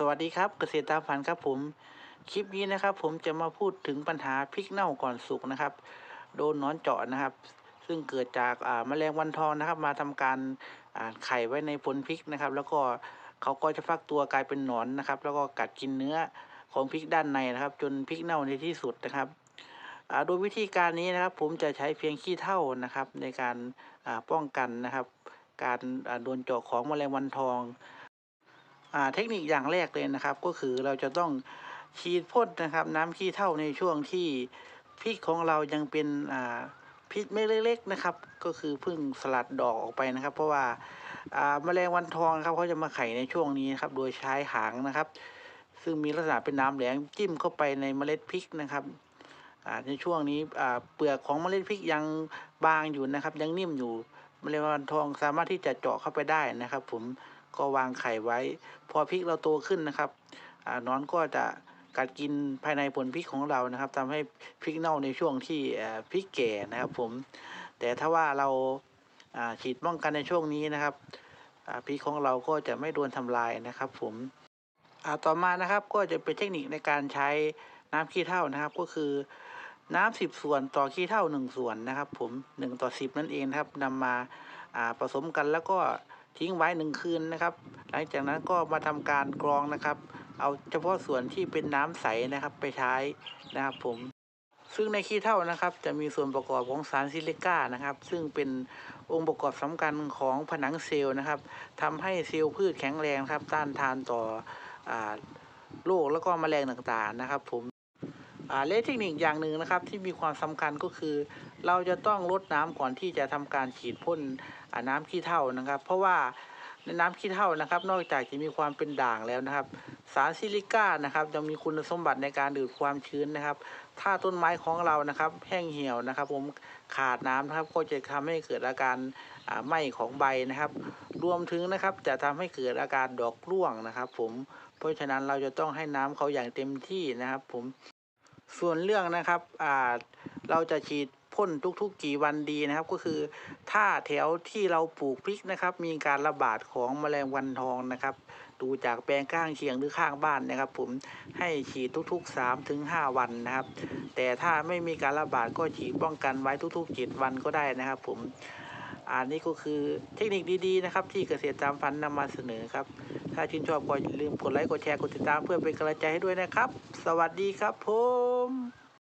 สวัสดีครับเกษตรตามฝันครับผมคลิปนี้นะครับ ผมจะมาพูดถึงปัญหาพริกเน่าก่อนสุกนะครับ โดนนอนเจาะนะครับ ซึ่งเกิดจากแมลงวันทองนะครับ มาทำการไข่ไว้ในผลพริกนะครับ แล้วก็เขาก็จะฟักตัวกลายเป็นหนอนนะครับ แล้วก็กัดกินเนื้อของพริกด้านในนะครับ จนพริกเน่าในที่สุดนะครับโดยวิธีการนี้นะครับ ผมจะใช้เพียงขี้เถ้านะครับ ในการป้องกันนะครับ การโดนเจาะของแมลงวันทอง เทคนิคอย่างแรกเลยนะครับ ก็คือเราจะต้องฉีดพ่นนะครับ น้ำขี้เถ้าในช่วงที่พริกของเรายังเป็นพริกเม็ดเล็กๆนะครับ ก็คือเพิ่งสลัดดอกออกไปนะครับ เพราะว่าอ่าแมลงวันทองครับเขาจะมาไข่ในช่วงนี้ครับ โดยใช้หางนะครับ ซึ่งมีลักษณะเป็นน้ำแหลมจิ้มเข้าไปในเมล็ดพริกนะครับในช่วงนี้เปลือกของเมล็ดพริกยังบางอยู่นะครับ ยังนิ่มอยู่แมลงวันทองสามารถที่จะเจาะเข้าไปได้นะครับ ผม ก็วางไข่ไว้ พอพริกเราโตขึ้นนะครับอนอนก็จะกัดกินภายในผลพริกของเรานะครับทำให้พริกเน่าในช่วงที่พริกแก่นะครับ ผม แต่ถ้าว่าเราฉีดป้องกันในช่วงนี้นะครับพริกของเราก็จะไม่โดนทำลายนะครับ ผมต่อมานะครับก็จะเป็นเทคนิคในการใช้น้ำขี้เถ้านะครับ ก็คือน้ำสิบส่วนต่อขี้เถ้าหนึ่งส่วนนะครับ ผมหนึ่งต่อสิบนั่นเองนะครับนำมาอ่าผสมกันแล้วก็ ทิ้งไว้หนึ่งคืนนะครับ หลังจากนั้นก็มาทำการกรองนะครับ เอาเฉพาะส่วนที่เป็นน้ำใสนะครับไปใช้นะครับผมซึ่งในขี้เถ้านะครับ จะมีส่วนประกอบของสารซิลิก้านะครับ ซึ่งเป็นองค์ประกอบสำคัญของผนังเซลล์นะครับทำให้เซลล์พืชแข็งแรงครับต้านทานต่ออโรคแล้วก็แมลงต่างๆนะครับ ผม และเทคนิคอย่างหนึ่งนะครับที่มีความสำคัญก็คือ เราจะต้องลดน้ำก่อนที่จะทำการฉีดพ่นน้ำขี้เถ้านะครับ เพราะว่าในน้ำขี้เถ้านะครับ นอกจากจะมีความเป็นด่างแล้วนะครับ สารซิลิก้านะครับยังมีคุณสมบัติในการดูดความชื้นนะครับ ถ้าต้นไม้ของเรานะครับ แห้งเหี่ยวนะครับ ผมขาดน้ำนะครับ ก็จะทำให้เกิดอาการไหม้ของใบนะครับ รวมถึงนะครับจะทำให้เกิดอาการดอกร่วงนะครับ ผมเพราะฉะนั้นเราจะต้องให้น้ำเขาอย่างเต็มที่นะครับ ผม ส่วนเรื่องนะครับอ่าเราจะฉีดพ่นทุกๆกี่วันดีนะครับ ก็คือถ้าแถวที่เราปลูกพริกนะครับ มีการระบาดของแมลงวันทองนะครับ ดูจากแปลงข้างเคียงหรือข้างบ้านนะครับ ผมให้ฉีดทุกๆ3ถึง5วันนะครับ แต่ถ้าไม่มีการระบาดก็ฉีดป้องกันไว้ทุกๆ7วันก็ได้นะครับ ผม อันนี้ก็คือเทคนิคดีๆนะครับ ที่เกษตรตามฝันนำมาเสนอครับ ถ้าชื่นชอบก็อย่าลืมกดไลค์กดแชร์กดติดตามเพื่อเป็นกำลังใจให้ด้วยนะครับ สวัสดีครับผม